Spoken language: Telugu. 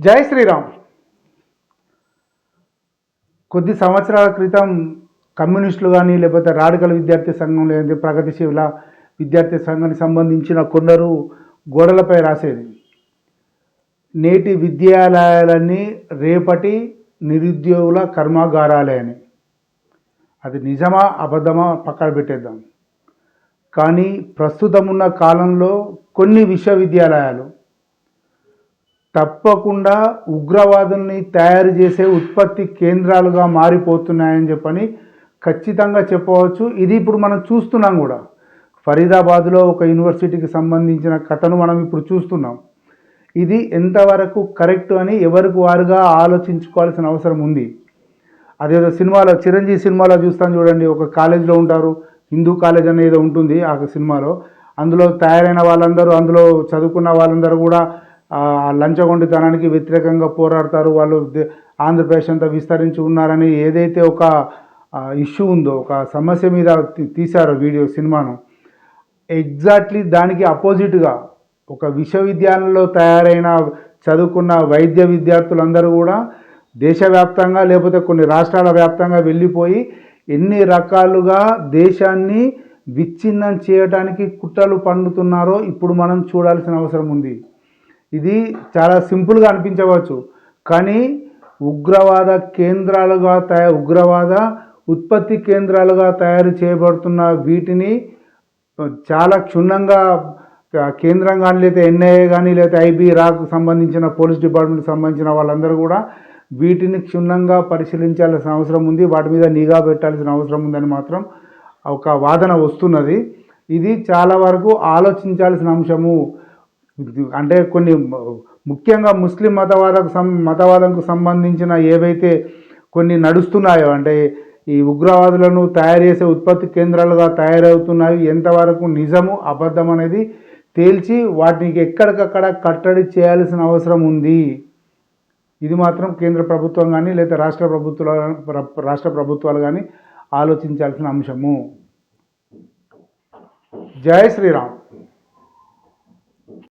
జై శ్రీరామ్. కొద్ది సంవత్సరాల క్రితం కమ్యూనిస్టులు కానీ లేకపోతే రాడికల్ విద్యార్థి సంఘం లేదంటే ప్రగతిశీల విద్యార్థి సంఘానికి సంబంధించిన కొందరు గోడలపై రాసేది. నేటి విద్యాలయాలన్నీ రేపటి నిరుద్యోగుల కర్మాగారాలే అని. అది నిజమా అబద్ధమా పక్కన పెట్టేద్దాం. కానీ ప్రస్తుతం ఉన్న కాలంలో కొన్ని విశ్వవిద్యాలయాలు తప్పకుండా ఉగ్రవాదుల్ని తయారు చేసే ఉత్పత్తి కేంద్రాలుగా మారిపోతున్నాయని చెప్పని ఖచ్చితంగా చెప్పవచ్చు. ఇది ఇప్పుడు మనం చూస్తున్నాం కూడా. ఫరీదాబాద్లో ఒక యూనివర్సిటీకి సంబంధించిన కథను మనం ఇప్పుడు చూస్తున్నాం. ఇది ఎంతవరకు కరెక్ట్ అని ఎవరికి వారుగా ఆలోచించుకోవాల్సిన అవసరం ఉంది. అదేదో సినిమాలో చిరంజీవి సినిమాలో చూస్తాను చూడండి. ఒక కాలేజీలో ఉంటారు. హిందూ కాలేజ్ అనేది ఉంటుంది ఆ సినిమాలో. అందులో తయారైన వాళ్ళందరూ అందులో చదువుకున్న వాళ్ళందరూ కూడా లంచగొండితనానికి వ్యతిరేకంగా పోరాడతారు. వాళ్ళు ఆంధ్రప్రదేశ్ అంతా విస్తరించి ఉన్నారని ఏదైతే ఒక ఇష్యూ ఉందో ఒక సమస్య మీద తీ- తీశారో వీడియో సినిమాను ఎగ్జాక్ట్లీ దానికి అపోజిట్గా ఒక విశ్వవిద్యాలయంలో తయారైన చదువుకున్న వైద్య విద్యార్థులందరూ కూడా దేశవ్యాప్తంగా లేకపోతే కొన్ని రాష్ట్రాల వ్యాప్తంగా వెళ్ళిపోయి ఎన్ని రకాలుగా దేశాన్ని విచ్ఛిన్నం చేయడానికి కుట్రలు పండుతున్నారో ఇప్పుడు మనం చూడాల్సిన అవసరం ఉంది. ఇది చాలా సింపుల్గా అనిపించవచ్చు. కానీ ఉగ్రవాద కేంద్రాలుగా తయారు ఉగ్రవాద ఉత్పత్తి కేంద్రాలుగా తయారు చేయబడుతున్న వీటిని చాలా క్షుణ్ణంగా కేంద్రం కానీ లేదా ఎన్ఐఏ కానీ లేదా ఐబీ రాకు సంబంధించిన పోలీస్ డిపార్ట్మెంట్కి సంబంధించిన వాళ్ళందరూ కూడా వీటిని క్షుణ్ణంగా పరిశీలించాల్సిన అవసరం ఉంది. వాటి మీద నిఘా పెట్టాల్సిన అవసరం ఉందని మాత్రం ఒక వాదన వస్తున్నది. ఇది చాలా వరకు ఆలోచించాల్సిన అంశము. అంటే కొన్ని ముఖ్యంగా ముస్లిం మతవాదకు సం మతవాదంకు సంబంధించిన ఏవైతే కొన్ని నడుస్తున్నాయో అంటే ఈ ఉగ్రవాదులను తయారు చేసే ఉత్పత్తి కేంద్రాలుగా తయారవుతున్నాయి ఎంతవరకు నిజము అబద్ధం అనేది తేల్చి వాటికి ఎక్కడికక్కడ కట్టడి చేయాల్సిన అవసరం ఉంది. ఇది మాత్రం కేంద్ర ప్రభుత్వం కానీ లేదా రాష్ట్ర ప్రభుత్వాలు రాష్ట్ర ప్రభుత్వాలు కానీ ఆలోచించాల్సిన అంశము. జై శ్రీరామ్.